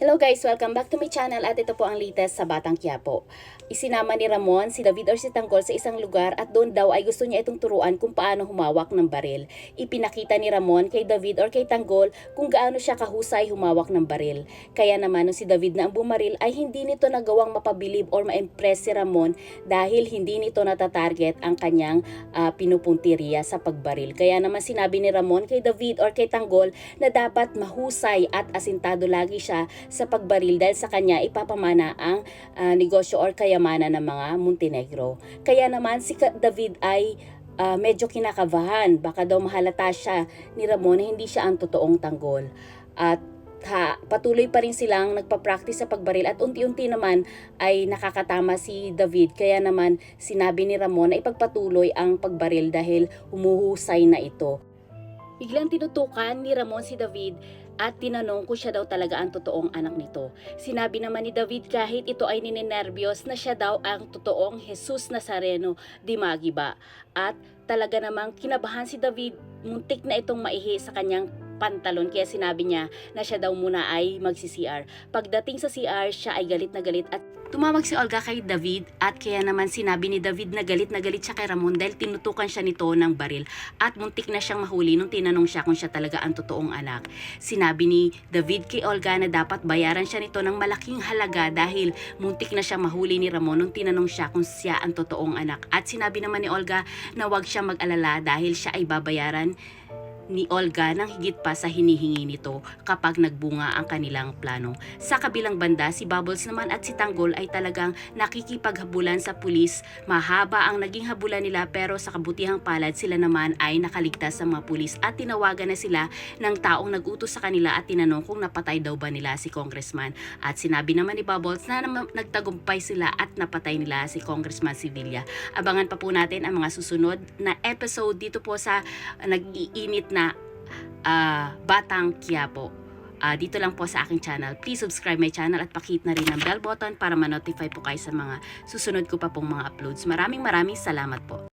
Hello guys, welcome back to my channel at ito po ang latest sa Batang Quiapo. Isinama ni Ramon si David or si Tanggol sa isang lugar at doon daw ay gusto niya itong turuan kung paano humawak ng baril. Ipinakita ni Ramon kay David or kay Tanggol kung gaano siya kahusay humawak ng baril. Kaya naman nung si David na ang bumaril ay hindi nito nagawang mapabilib or ma-impress si Ramon dahil hindi nito natatarget ang kanyang ah, pinupunteriya sa pagbaril. Kaya naman sinabi ni Ramon kay David or kay Tanggol na dapat mahusay at asintado lagi siya sa pagbaril dahil sa kanya ipapamana ang ah, negosyo or kayamanan ng mga Montenegro. Kaya naman si David ay ah, medyo kinakabahan. Baka daw mahalata siya ni Ramon na hindi siya ang totoong tanggol. At ha, patuloy pa rin silang nagpa-practice sa pagbaril at unti-unti naman ay nakakatama si David. Kaya naman sinabi ni Ramon na ipagpatuloy ang pagbaril dahil humuhusay na ito. Biglang tinutukan ni Ramon si David at tinanong kung siya daw talaga ang totoong anak nito. Sinabi naman ni David kahit ito ay ninenervyos na siya daw ang totoong Jesus Nazareno di Magiba. At talaga namang kinabahan si David, muntik na itong maihi sa kanyang pantalon kaya sinabi niya na siya daw muna ay magsi-CR. Pagdating sa CR, siya ay galit na galit at tumawag si Olga kay David at kaya naman sinabi ni David na galit na galit siya kay Ramon dahil tinutukan siya nito ng baril at muntik na siyang mahuli nung tinanong siya kung siya talaga ang totoong anak. Sinabi ni David kay Olga na dapat bayaran siya nito ng malaking halaga dahil muntik na siya mahuli ni Ramon nung tinanong siya kung siya ang totoong anak. At sinabi naman ni Olga na huwag siya mag-alala dahil siya ay babayaran ni Olga ng higit pa sa hinihingi nito kapag nagbunga ang kanilang plano. Sa kabilang banda, si Bubbles naman at si Tanggol ay talagang nakikipaghabulan sa pulis. Mahaba ang naging habulan nila pero sa kabutihang palad sila naman ay nakaligtas sa mga pulis at tinawagan na sila ng taong nagutos sa kanila at tinanong kung napatay daw ba nila si congressman. At sinabi naman ni Bubbles na nagtagumpay sila at napatay nila si Congressman Sevilla. Abangan pa po natin ang mga susunod na episode dito po sa nag-iinit na ah, Batang Quiapo. Ah, dito lang po sa aking channel. Please subscribe my channel at pakit na rin ang bell button para ma-notify po kayo sa mga susunod ko pa pong mga uploads. Maraming maraming salamat po.